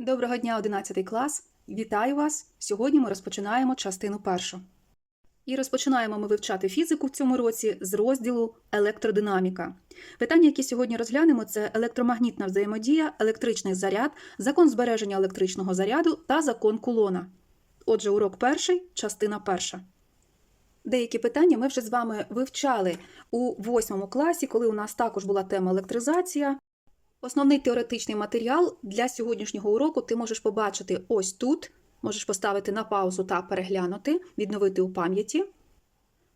Доброго дня, 11 клас! Вітаю вас! Сьогодні ми розпочинаємо частину першу. І розпочинаємо ми вивчати фізику в цьому році з розділу електродинаміка. Питання, які сьогодні розглянемо, це електромагнітна взаємодія, електричний заряд, закон збереження електричного заряду та закон кулона. Отже, урок перший, частина перша. Деякі питання ми вже з вами вивчали у восьмому класі, коли у нас також була тема електризація. Основний теоретичний матеріал для сьогоднішнього уроку ти можеш побачити ось тут. Можеш поставити на паузу та переглянути, відновити у пам'яті.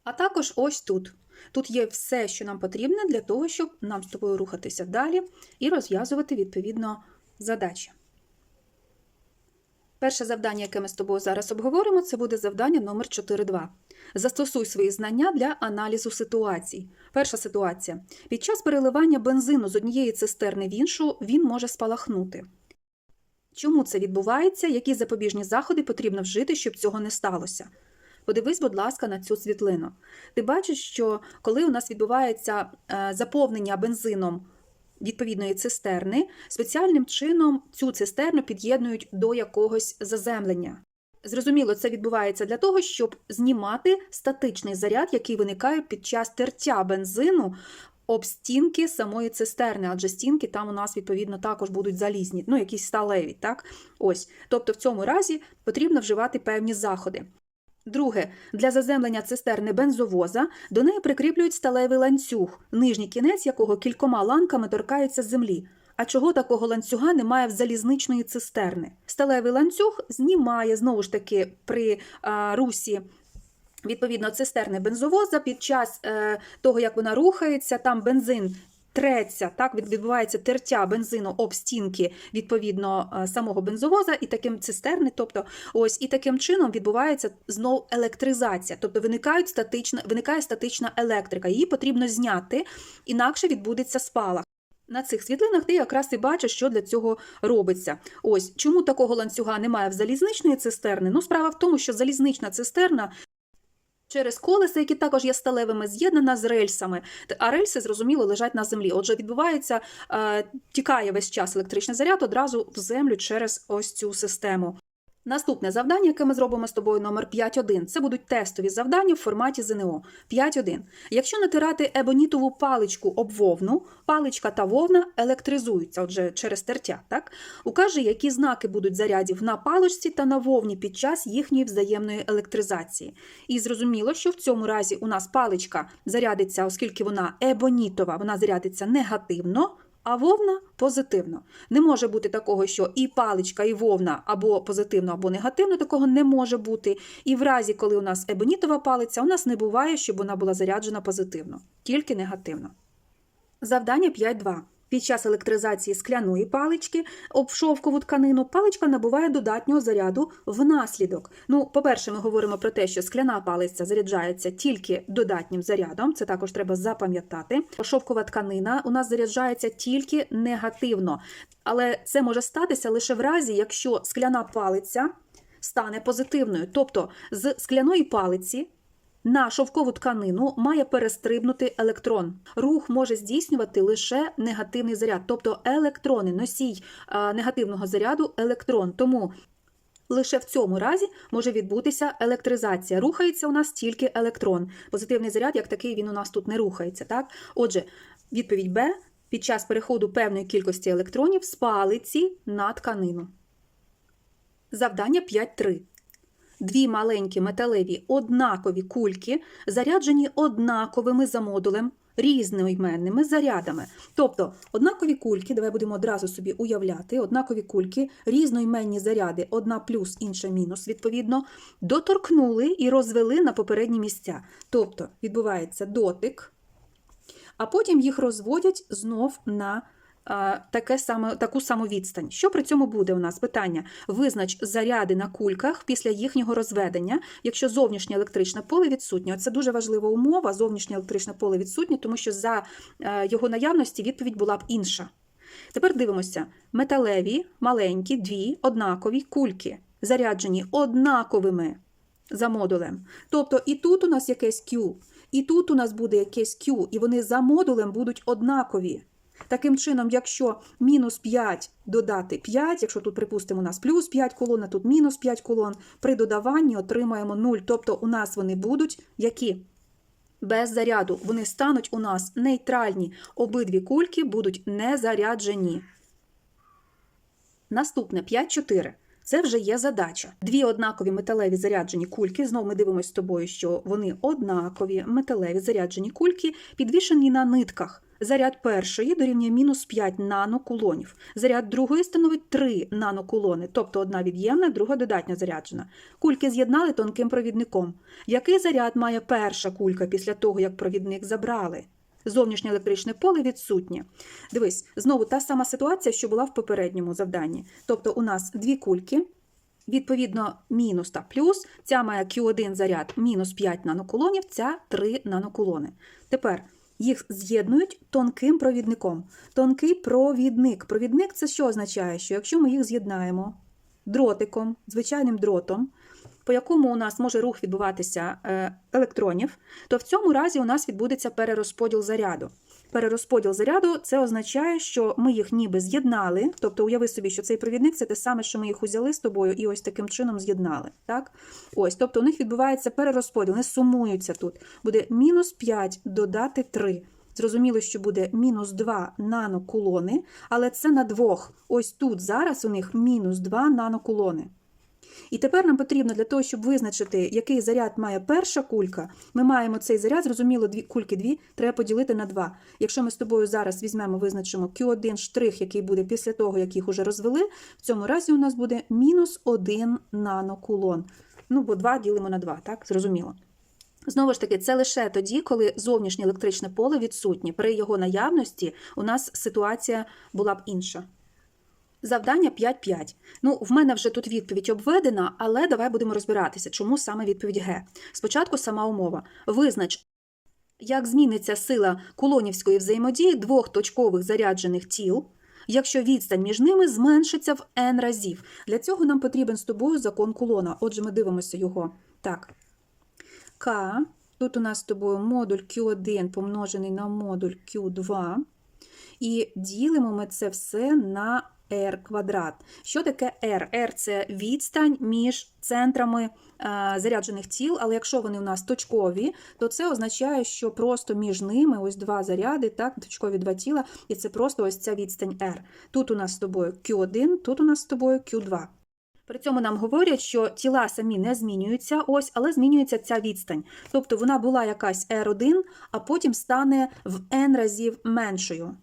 А також ось тут. Тут є все, що нам потрібно для того, щоб нам з тобою рухатися далі і розв'язувати відповідно задачі. Перше завдання, яке ми з тобою зараз обговоримо, це буде завдання номер 4.2. Застосуй свої знання для аналізу ситуацій. Перша ситуація. Під час переливання бензину з однієї цистерни в іншу він може спалахнути. Чому це відбувається? Які запобіжні заходи потрібно вжити, щоб цього не сталося? Подивись, будь ласка, на цю світлину. Ти бачиш, що коли у нас відбувається е, заповнення бензином відповідної цистерни, спеціальним чином цю цистерну під'єднують до якогось заземлення. Зрозуміло, це відбувається для того, щоб знімати статичний заряд, який виникає під час тертя бензину об стінки самої цистерни, адже стінки там у нас, відповідно, також будуть залізні, ну, якісь сталеві. так? Ось. Тобто в цьому разі потрібно вживати певні заходи. Друге, для заземлення цистерни бензовоза до неї прикріплюють сталевий ланцюг, нижній кінець якого кількома ланками торкається землі. А чого такого ланцюга немає в залізничної цистерни? Сталевий ланцюг знімає знову ж таки при а, русі. Відповідно, цистерни бензовоза під час е, того, як вона рухається, там бензин треться, так відбувається тертя бензину об стінки відповідно е, самого бензовоза і таким цистерни, тобто ось і таким чином відбувається знов електризація, тобто виникають статична, виникає статична електрика. Її потрібно зняти, інакше відбудеться спалах. На цих світлинах ти якраз і бачиш, що для цього робиться. Ось чому такого ланцюга немає в залізничної цистерни? Ну, справа в тому, що залізнична цистерна через колеса, які також є сталевими, з'єднана з рельсами. А рельси, зрозуміло, лежать на землі. Отже, відбувається, е, тікає весь час електричний заряд одразу в землю через ось цю систему. Наступне завдання, яке ми зробимо з тобою номер 5.1, це будуть тестові завдання в форматі ЗНО. 5.1. Якщо натирати ебонітову паличку об вовну, паличка та вовна електризуються, отже, через тертя. Так? Укажи, які знаки будуть зарядів на паличці та на вовні під час їхньої взаємної електризації. І зрозуміло, що в цьому разі у нас паличка зарядиться, оскільки вона ебонітова, вона зарядиться негативно. А вовна позитивно. Не може бути такого, що і паличка, і вовна або позитивно, або негативно, такого не може бути. І в разі, коли у нас ебонітова палиця, у нас не буває, щоб вона була заряджена позитивно, тільки негативно. Завдання 5.2. Під час електризації скляної палички об шовкову тканину паличка набуває додатнього заряду внаслідок. Ну, по-перше, ми говоримо про те, що скляна палиця заряджається тільки додатнім зарядом, це також треба запам'ятати. Шовкова тканина у нас заряджається тільки негативно. Але це може статися лише в разі, якщо скляна палиця стане позитивною. Тобто з скляної палиці на шовкову тканину має перестрибнути електрон. Рух може здійснювати лише негативний заряд, тобто електрони, носій негативного заряду електрон. Тому лише в цьому разі може відбутися електризація. Рухається у нас тільки електрон. Позитивний заряд, як такий, він у нас тут не рухається. Так? Отже, відповідь Б під час переходу певної кількості електронів з палиці на тканину. Завдання 5.3. Дві маленькі металеві однакові кульки заряджені однаковими за модулем різноіменними зарядами. Тобто однакові кульки, давай будемо одразу собі уявляти, однакові кульки, різноіменні заряди, одна плюс, інша мінус, відповідно, доторкнули і розвели на попередні місця. Тобто відбувається дотик, а потім їх розводять знов на таке саме, таку саму відстань. Що при цьому буде у нас? Питання: визнач заряди на кульках після їхнього розведення, якщо зовнішнє електричне поле відсутнє. Це дуже важлива умова, зовнішнє електричне поле відсутнє, тому що за е, його наявності відповідь була б інша. Тепер дивимося: металеві, маленькі, дві однакові кульки, заряджені однаковими за модулем. Тобто і тут у нас якесь Q, і тут у нас буде якесь Q, і вони за модулем будуть однакові. Таким чином, якщо мінус 5 додати 5, якщо тут, припустимо, у нас плюс 5 колон, а тут мінус 5 колон, при додаванні отримаємо 0. Тобто у нас вони будуть які? Без заряду. Вони стануть у нас нейтральні. Обидві кульки будуть незаряджені. Наступне 5-4. Це вже є задача. Дві однакові металеві заряджені кульки. Знову ми дивимося з тобою, що вони однакові металеві заряджені кульки, підвішені на нитках. Заряд першої дорівнює мінус 5 нанокулонів. Заряд другої становить 3 нанокулони, тобто одна від'ємна, друга додатньо заряджена. Кульки з'єднали тонким провідником. Який заряд має перша кулька після того, як провідник забрали? Зовнішнє електричне поле відсутнє. Дивись, знову та сама ситуація, що була в попередньому завданні. Тобто у нас дві кульки, відповідно, мінус та плюс. Ця має Q1 заряд мінус 5 нанокулонів, ця 3 нанокулони. Тепер їх з'єднують тонким провідником. Тонкий провідник. Провідник це що означає? Що якщо ми їх з'єднаємо дротиком, звичайним дротом, по якому у нас може рух відбуватися е, електронів, то в цьому разі у нас відбудеться перерозподіл заряду. Перерозподіл заряду це означає, що ми їх ніби з'єднали. Тобто, уяви собі, що цей провідник це те саме, що ми їх узяли з тобою і ось таким чином з'єднали. Так? Ось, тобто у них відбувається перерозподіл, вони сумуються тут. Буде мінус 5 додати 3. Зрозуміло, що буде мінус 2 нанокулони, але це на двох. Ось тут зараз у них мінус 2 нанокулони. І тепер нам потрібно для того, щоб визначити, який заряд має перша кулька, ми маємо цей заряд, зрозуміло, дві кульки дві, треба поділити на 2. Якщо ми з тобою зараз візьмемо, визначимо Q1 штрих, який буде після того, як їх уже розвели, в цьому разі у нас буде мінус 1 нанокулон. Ну, бо 2 ділимо на 2, так? Зрозуміло. Знову ж таки, це лише тоді, коли зовнішнє електричне поле відсутнє. При його наявності у нас ситуація була б інша. Завдання 5-5. Ну, в мене вже тут відповідь обведена, але давай будемо розбиратися, чому саме відповідь Г. Спочатку сама умова. Визнач, як зміниться сила кулонівської взаємодії двох точкових заряджених тіл, якщо відстань між ними зменшиться в n разів. Для цього нам потрібен з тобою закон кулона. Отже, ми дивимося його. Так. К. Тут у нас з тобою модуль Q1 помножений на модуль Q2. І ділимо ми це все на r квадрат. Що таке r? r – це відстань між центрами е, заряджених тіл, але якщо вони у нас точкові, то це означає, що просто між ними ось два заряди, так, точкові два тіла, і це просто ось ця відстань r. Тут у нас з тобою Q1, тут у нас з тобою Q2. При цьому нам говорять, що тіла самі не змінюються, ось, але змінюється ця відстань. Тобто вона була якась R1, а потім стане в n разів меншою.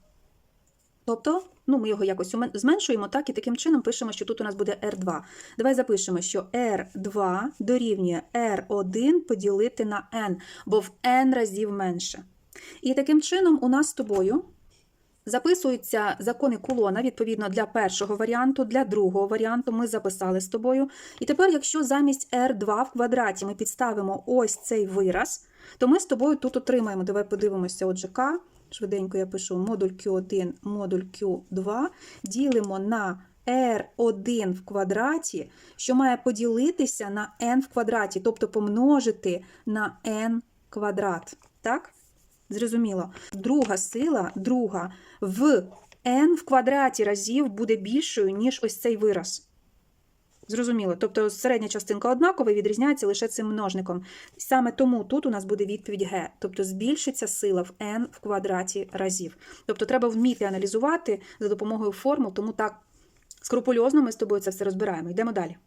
Тобто, ну, ми його якось зменшуємо, так, і таким чином пишемо, що тут у нас буде R2. Давай запишемо, що R2 дорівнює R1 поділити на n, бо в n разів менше. І таким чином у нас з тобою записуються закони кулона, відповідно, для першого варіанту, для другого варіанту ми записали з тобою. І тепер, якщо замість R2 в квадраті ми підставимо ось цей вираз, то ми з тобою тут отримаємо. Давай подивимося, отже, К. Швиденько я пишу модуль Q1, модуль Q2, ділимо на R1 в квадраті, що має поділитися на n в квадраті, тобто помножити на n квадрат. Так? Зрозуміло. Друга сила, друга, в n в квадраті разів буде більшою, ніж ось цей вираз. Зрозуміло. Тобто середня частинка однакова відрізняється лише цим множником. Саме тому тут у нас буде відповідь Г. Тобто збільшиться сила в n в квадраті разів. Тобто треба вміти аналізувати за допомогою формул, тому так скрупульозно ми з тобою це все розбираємо. Йдемо далі.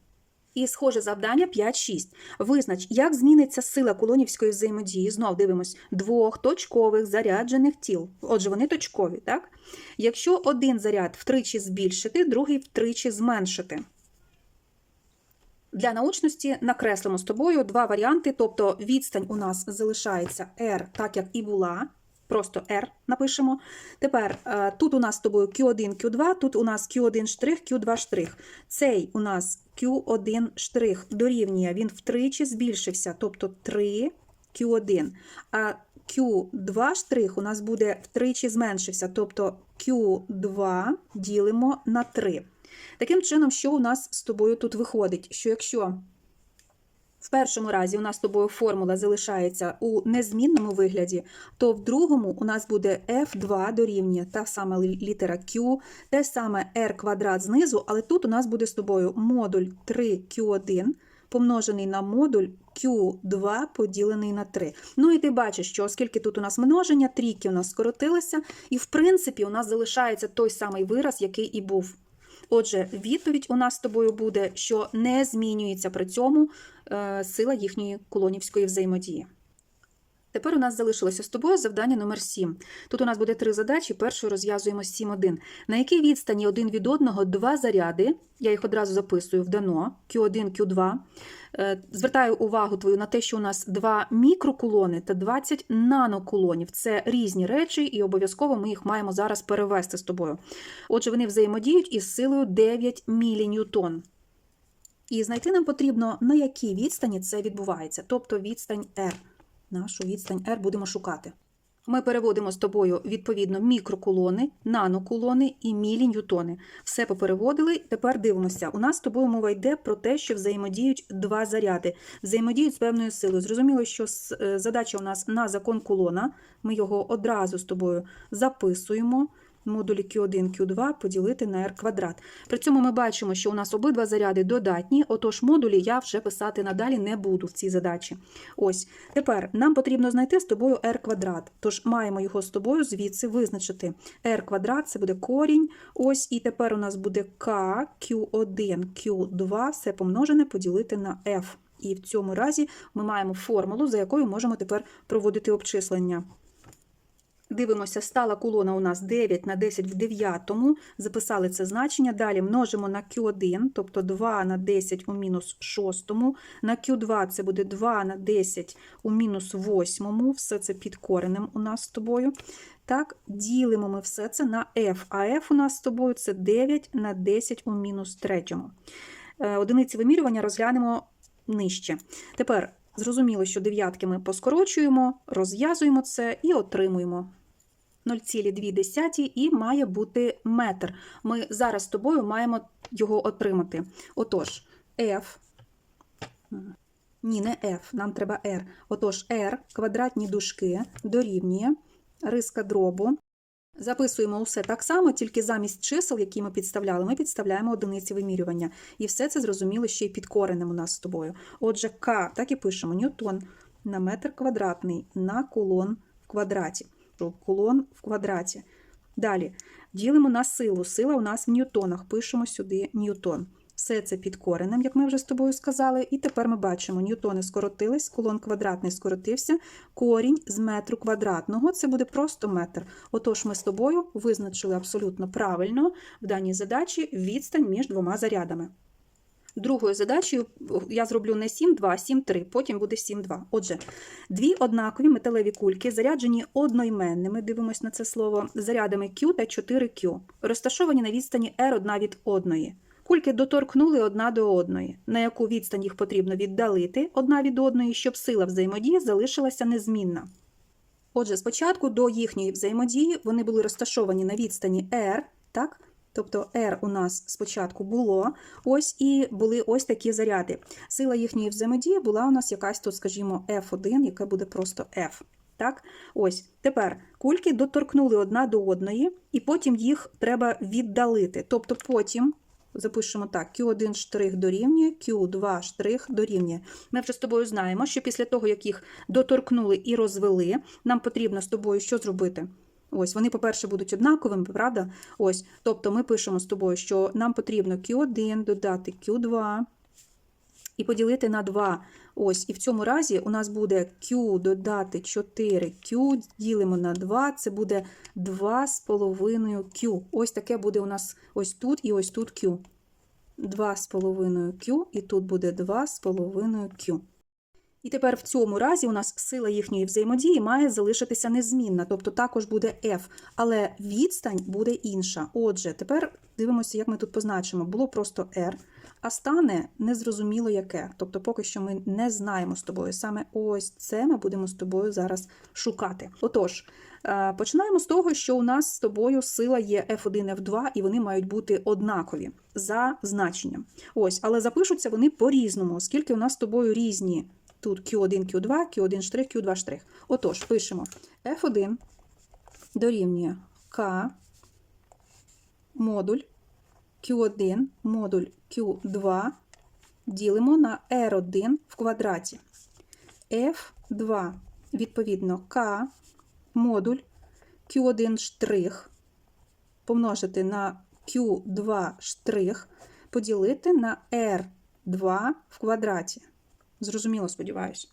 І схоже завдання 5-6. Визнач, як зміниться сила кулонівської взаємодії, знов дивимось, двох точкових заряджених тіл. Отже, вони точкові, так? Якщо один заряд втричі збільшити, другий втричі зменшити. Для научності накреслимо з тобою два варіанти, тобто відстань у нас залишається R, так як і була. Просто R напишемо. Тепер е, тут у нас з тобою Q1, Q2, тут у нас Q1 штрих, Q2 штрих. Цей у нас Q1 штрих дорівнює, він втричі збільшився, тобто 3 Q1. А Q2 штрих у нас буде втричі зменшився, тобто Q2 ділимо на 3. Таким чином, що у нас з тобою тут виходить? Що якщо в першому разі у нас з тобою формула залишається у незмінному вигляді, то в другому у нас буде f2 дорівнює та сама літера q, те саме r квадрат знизу, але тут у нас буде з тобою модуль 3q1 помножений на модуль q2 поділений на 3. Ну і ти бачиш, що оскільки тут у нас множення, трійки у нас скоротилися, і в принципі у нас залишається той самий вираз, який і був. Отже, відповідь у нас з тобою буде, що не змінюється при цьому е, сила їхньої колонівської взаємодії. Тепер у нас залишилося з тобою завдання номер 7. Тут у нас буде три задачі. Першою розв'язуємо 7.1. На якій відстані один від одного два заряди, я їх одразу записую в дано, Q1, Q2. Е, Звертаю увагу твою на те, що у нас два мікрокулони та 20 нанокулонів. Це різні речі, і обов'язково ми їх маємо зараз перевести з тобою. Отже, вони взаємодіють із силою 9 міліньютон. І знайти нам потрібно, на якій відстані це відбувається, тобто відстань R. Нашу відстань R будемо шукати. Ми переводимо з тобою відповідно мікрокулони, нанокулони і міліньютони. Все попереводили. Тепер дивимося. У нас з тобою мова йде про те, що взаємодіють два заряди, взаємодіють з певною силою. Зрозуміло, що е, задача у нас на закон кулона. Ми його одразу з тобою записуємо. Модулі Q1, Q2 поділити на r квадрат. При цьому ми бачимо, що у нас обидва заряди додатні, отож модулі я вже писати надалі не буду в цій задачі. Ось. Тепер нам потрібно знайти з тобою r квадрат. Тож маємо його з тобою звідси визначити. r квадрат це буде корінь. Ось, і тепер у нас буде k, q1, q2, все помножене поділити на f. І в цьому разі ми маємо формулу, за якою можемо тепер проводити обчислення. Дивимося, стала колона у нас 9 на 10 в 9, записали це значення. Далі множимо на Q1, тобто 2 на 10 у мінус 6, на Q2 це буде 2 на 10 у мінус 8, все це під коренем у нас з тобою. Так, ділимо ми все це на F, а F у нас з тобою це 9 на 10 у мінус 3. Е, Одиниці вимірювання розглянемо нижче. Тепер зрозуміло, що дев'ятки ми поскорочуємо, розв'язуємо це і отримуємо 0,2 і має бути метр. Ми зараз з тобою маємо його отримати. Отож, F, ні, не F, нам треба R. Отож, R, квадратні дужки, дорівнює, риска дробу. Записуємо усе так само, тільки замість чисел, які ми підставляли, ми підставляємо одиниці вимірювання. І все це зрозуміло ще й під коренем у нас з тобою. Отже, К, так і пишемо, ньютон на метр квадратний на кулон в квадраті. Кулон в квадраті. Далі ділимо на силу. Сила у нас в ньютонах. Пишемо сюди ньютон. Все це під коренем, як ми вже з тобою сказали. І тепер ми бачимо, ньютони скоротились, кулон квадратний скоротився, корінь з метру квадратного це буде просто метр. Отож, ми з тобою визначили абсолютно правильно в даній задачі відстань між двома зарядами. Другою задачею я зроблю не 7,2, а 7,3, потім буде 7,2. Отже, дві однакові металеві кульки, заряджені одноіменними, дивимось на це слово, зарядами Q та 4Q, розташовані на відстані R одна від одної. Кульки доторкнули одна до одної, на яку відстань їх потрібно віддалити одна від одної, щоб сила взаємодії залишилася незмінна. Отже, спочатку до їхньої взаємодії вони були розташовані на відстані R, так? Тобто R у нас спочатку було, ось і були ось такі заряди. Сила їхньої взаємодії була у нас якась тут, скажімо, F1, яка буде просто F. Так, ось тепер кульки доторкнули одна до одної, і потім їх треба віддалити. Тобто потім запишемо так: Q1 штрих дорівнює, Q2 штрих дорівнює. Ми вже з тобою знаємо, що після того, як їх доторкнули і розвели, нам потрібно з тобою що зробити? Ось, вони, по-перше, будуть однаковими, правда? Ось, тобто ми пишемо з тобою, що нам потрібно Q1 додати Q2 і поділити на 2. Ось, і в цьому разі у нас буде Q додати 4Q, ділимо на 2, це буде 2,5Q. Ось таке буде у нас ось тут і ось тут Q. 2,5Q, і тут буде 2,5Q. І тепер в цьому разі у нас сила їхньої взаємодії має залишитися незмінна, тобто також буде F, але відстань буде інша. Отже, тепер дивимося, як ми тут позначимо. Було просто R, а стане незрозуміло яке. Тобто, поки що ми не знаємо з тобою. Саме ось це ми будемо з тобою зараз шукати. Отож, Е, Починаємо з того, що у нас з тобою сила є F1, F2, і вони мають бути однакові за значенням. Ось, але запишуться вони по-різному, оскільки у нас з тобою різні. Тут Q1, Q2, Q1 штрих, Q2 штрих. Отож, пишемо F1 дорівнює K модуль Q1 модуль Q2 ділимо на R1 в квадраті. F2 відповідно K модуль Q1 штрих помножити на Q2 штрих поділити на R2 в квадраті. Зрозуміло, сподіваюся.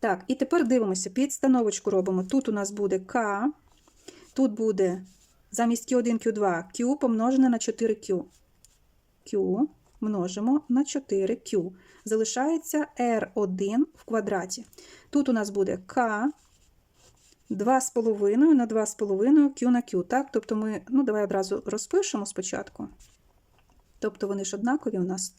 Так, і тепер дивимося, підстановочку робимо. Тут у нас буде K, тут буде замість Q1, Q2 Q помножене на 4Q. Q множимо на 4Q. Залишається R1 в квадраті. Тут у нас буде K 2,5 на 2,5 Q на Q. Так? Тобто ми, ну давай одразу розпишемо спочатку. Тобто вони ж однакові у нас.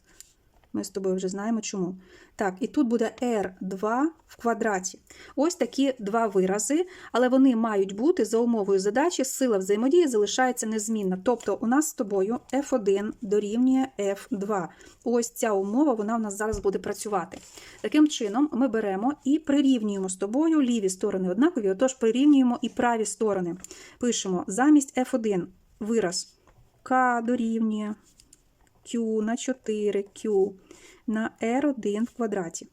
Ми з тобою вже знаємо чому. Так, і тут буде R2 в квадраті. Ось такі два вирази, але вони мають бути за умовою задачі, сила взаємодії залишається незмінна. Тобто у нас з тобою F1 дорівнює F2. Ось ця умова, вона в нас зараз буде працювати. Таким чином, ми беремо і прирівнюємо з тобою ліві сторони однакові, отож прирівнюємо і праві сторони. Пишемо замість F1 вираз K дорівнює Q на 4 Q на R1 в квадраті.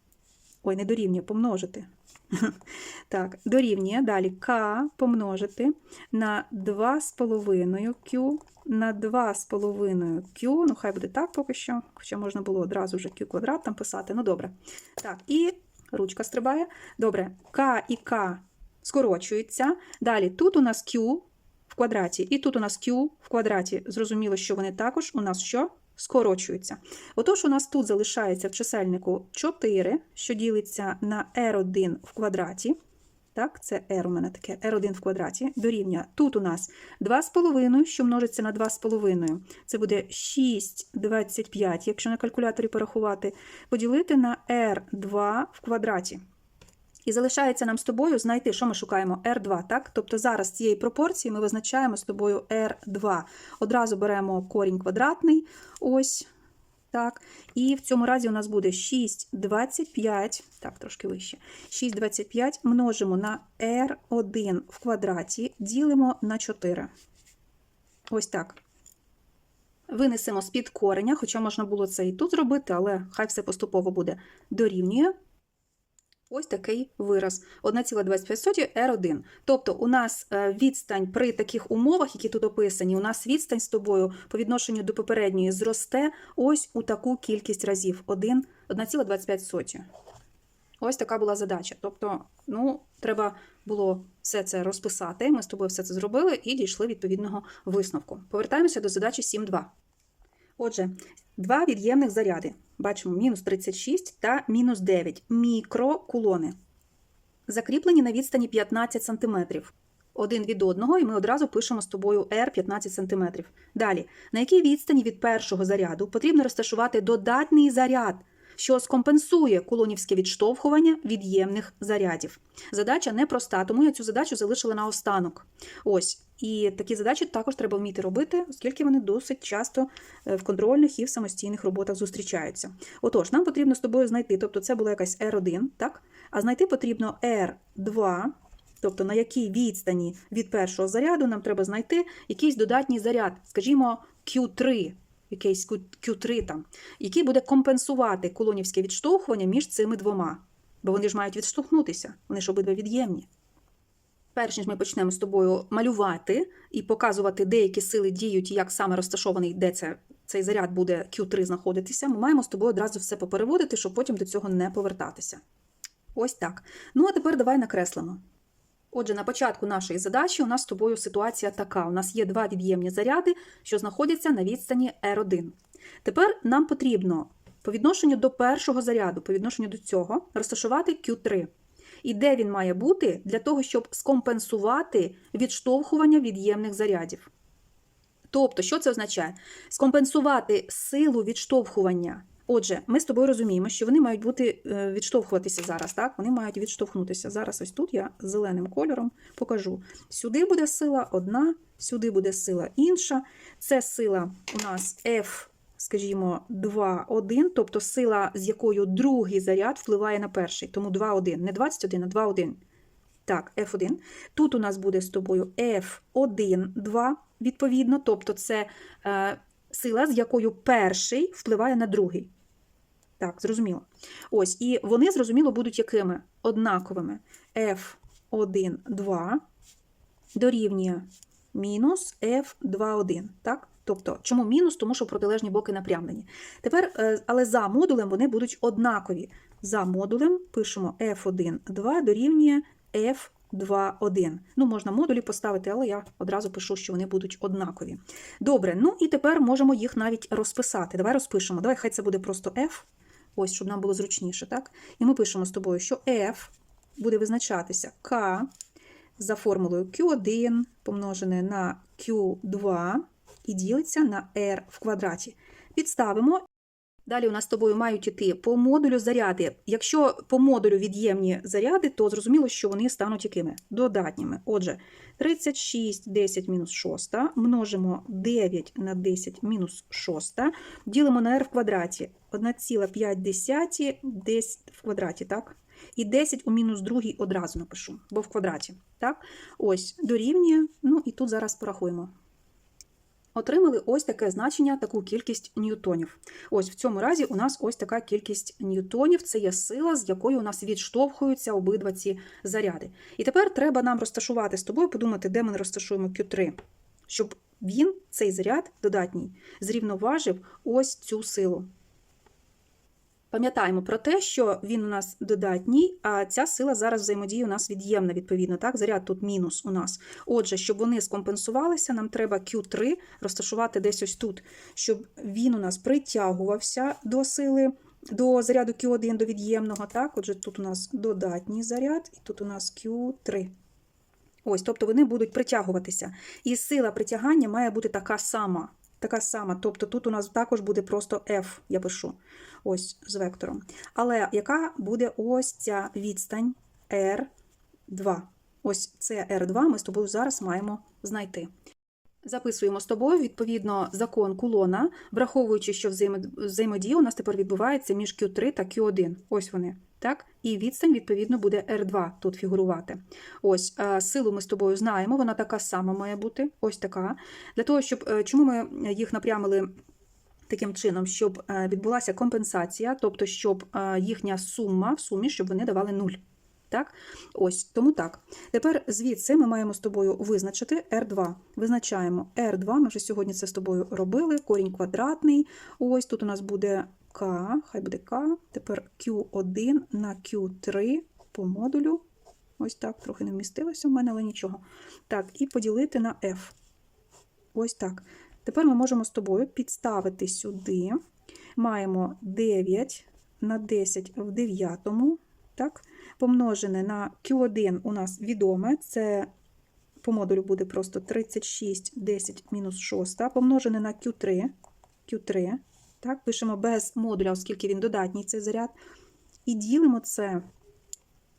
Ой, не дорівнює, помножити. Так, дорівнює далі К помножити на 2,5 Q на 2,5 Q. Ну, хай буде так поки що, хоча можна було одразу вже Q квадрат там писати. Ну, добре. Так, і ручка стрибає. Добре, К і К скорочуються. Далі тут у нас Q в квадраті, і тут у нас Q в квадраті. Зрозуміло, що вони також у нас що? Скорочуються. Отож, у нас тут залишається в чисельнику 4, що ділиться на r1 в квадраті. Так, це r у мене таке r1 в квадраті дорівнює. Тут у нас 2,5, що множиться на 2,5. Це буде 6,25, якщо на калькуляторі порахувати, поділити на r2 в квадраті. І залишається нам з тобою знайти, що ми шукаємо R2, так? Тобто зараз цієї пропорції ми визначаємо з тобою R2. Одразу беремо корінь квадратний, ось так. І в цьому разі у нас буде 6,25, так, трошки вище. 6,25 множимо на R1 в квадраті, ділимо на 4. Ось так. Винесемо з-під кореня, хоча можна було це і тут зробити, але хай все поступово буде дорівнює. Ось такий вираз 1,25 R1. Тобто у нас е, відстань при таких умовах, які тут описані, у нас відстань з тобою по відношенню до попередньої зросте ось у таку кількість разів 1, 1,25. Ось така була задача. Тобто, ну, треба було все це розписати. Ми з тобою все це зробили і дійшли відповідного висновку. Повертаємося до задачі 7.2. Отже, два від'ємних заряди. Бачимо мінус 36 та мінус 9 мікрокулони. Закріплені на відстані 15 см. Один від одного, і ми одразу пишемо з тобою R 15 см. Далі, на якій відстані від першого заряду потрібно розташувати додатний заряд, що скомпенсує кулонівське відштовхування від'ємних зарядів. Задача непроста, тому я цю задачу залишила на останок. Ось. І такі задачі також треба вміти робити, оскільки вони досить часто е, в контрольних і в самостійних роботах зустрічаються. Отож, нам потрібно з тобою знайти, тобто це була якась R1, так? а знайти потрібно R2, тобто на якій відстані від першого заряду нам треба знайти якийсь додатній заряд, скажімо, Q3, якийсь Q3 там, який буде компенсувати кулонівське відштовхування між цими двома. Бо вони ж мають відштовхнутися, вони ж обидва від'ємні. Перш ніж ми почнемо з тобою малювати і показувати, деякі сили діють, і як саме розташований, де це, цей заряд буде Q3 знаходитися, ми маємо з тобою одразу все попереводити, щоб потім до цього не повертатися. Ось так. Ну, а тепер давай накреслимо. Отже, на початку нашої задачі у нас з тобою ситуація така: у нас є два від'ємні заряди, що знаходяться на відстані R1. Тепер нам потрібно по відношенню до першого заряду, по відношенню до цього, розташувати Q3. І де він має бути для того, щоб скомпенсувати відштовхування від'ємних зарядів. Тобто, що це означає? Скомпенсувати силу відштовхування Отже, ми з тобою розуміємо, що вони мають бути е, відштовхуватися зараз, так? Вони мають відштовхнутися. Зараз ось тут я зеленим кольором покажу. Сюди буде сила одна, сюди буде сила інша. Це сила у нас F, скажімо, 2, 1, тобто сила, з якою другий заряд впливає на перший. Тому 2, 1. Не 21, а 2, 1. Так, F1. Тут у нас буде з тобою F1, 2, відповідно, тобто це е, сила, з якою перший впливає на другий. Так, зрозуміло. Ось, і вони, зрозуміло, будуть якими? Однаковими. F1, 2 дорівнює мінус F2, 1. Так? Тобто, чому мінус? Тому що протилежні боки напрямлені. Тепер, е, але за модулем вони будуть однакові. За модулем пишемо F1, 2 дорівнює F2, 1. Ну, можна модулі поставити, але я одразу пишу, що вони будуть однакові. Добре, ну і тепер можемо їх навіть розписати. Давай розпишемо. Давай, хай це буде просто F, ось, щоб нам було зручніше, так? І ми пишемо з тобою, що F буде визначатися K за формулою Q1 помножене на Q2 і ділиться на R в квадраті. Підставимо. Далі у нас з тобою мають іти по модулю заряди. Якщо по модулю від'ємні заряди, то зрозуміло, що вони стануть якими? Додатніми. Отже, 36 10 мінус 6 множимо 9 на 10 мінус 6, ділимо на r в квадраті 1,5 10 в квадраті, так? І 10 у мінус другій одразу напишу, бо в квадраті. Так? Ось дорівнює, ну і тут зараз порахуємо. Отримали ось таке значення, таку кількість ньютонів. Ось в цьому разі у нас ось така кількість ньютонів. Це є сила, з якою у нас відштовхуються обидва ці заряди. І тепер треба нам розташувати з тобою, подумати, де ми розташуємо Q3, щоб він, цей заряд додатній, зрівноважив ось цю силу. Пам'ятаємо про те, що він у нас додатній, а ця сила зараз взаємодіє у нас від'ємна, відповідно. Так, заряд тут мінус у нас. Отже, щоб вони скомпенсувалися, нам треба Q3 розташувати десь ось тут, щоб він у нас притягувався до сили, до заряду Q1 до від'ємного. Так, отже, тут у нас додатній заряд, і тут у нас Q3. Ось, тобто вони будуть притягуватися. І сила притягання має бути така сама. Така сама, тобто тут у нас також буде просто F, я пишу, ось з вектором. Але яка буде ось ця відстань R2? Ось це R2 ми з тобою зараз маємо знайти. Записуємо з тобою, відповідно, закон кулона, враховуючи, що взаємодія у нас тепер відбувається між Q3 та Q1. Ось вони. Так? І відстань, відповідно, буде R2 тут фігурувати. Ось силу ми з тобою знаємо, вона така сама має бути. Ось така. Для того, щоб е, чому ми їх напрямили таким чином, щоб е, відбулася компенсація, тобто, щоб е, їхня сума в сумі, щоб вони давали 0. Так? Ось, тому так. Тепер звідси ми маємо з тобою визначити R2. Визначаємо R2, ми вже сьогодні це з тобою робили, корінь квадратний. Ось тут у нас буде К, хай буде К, тепер Q1 на Q3 по модулю. Ось так, трохи не вмістилося в мене, але нічого. Так, і поділити на F. Ось так. Тепер ми можемо з тобою підставити сюди. Маємо 9 на 10 в 9, так, помножене на Q1 у нас відоме, це по модулю буде просто 36, 10 мінус 6, помножене на Q3, Q3, так, пишемо без модуля, оскільки він додатній цей заряд. І ділимо це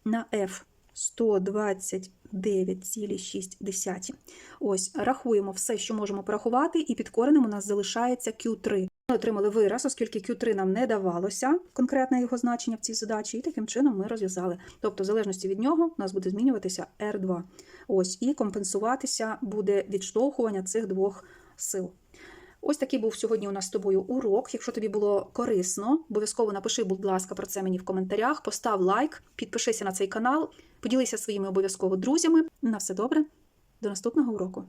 на F 129,6. Ось, рахуємо все, що можемо порахувати, і під коренем у нас залишається Q3. Ми отримали вираз, оскільки Q3 нам не давалося конкретне його значення в цій задачі, і таким чином ми розв'язали. Тобто, в залежності від нього, у нас буде змінюватися R2. Ось, і компенсуватися буде відштовхування цих двох сил. Ось такий був сьогодні у нас з тобою урок. Якщо тобі було корисно, обов'язково напиши, будь ласка, про це мені в коментарях, постав лайк, підпишися на цей канал, поділися своїми обов'язково друзями. На все добре, до наступного уроку.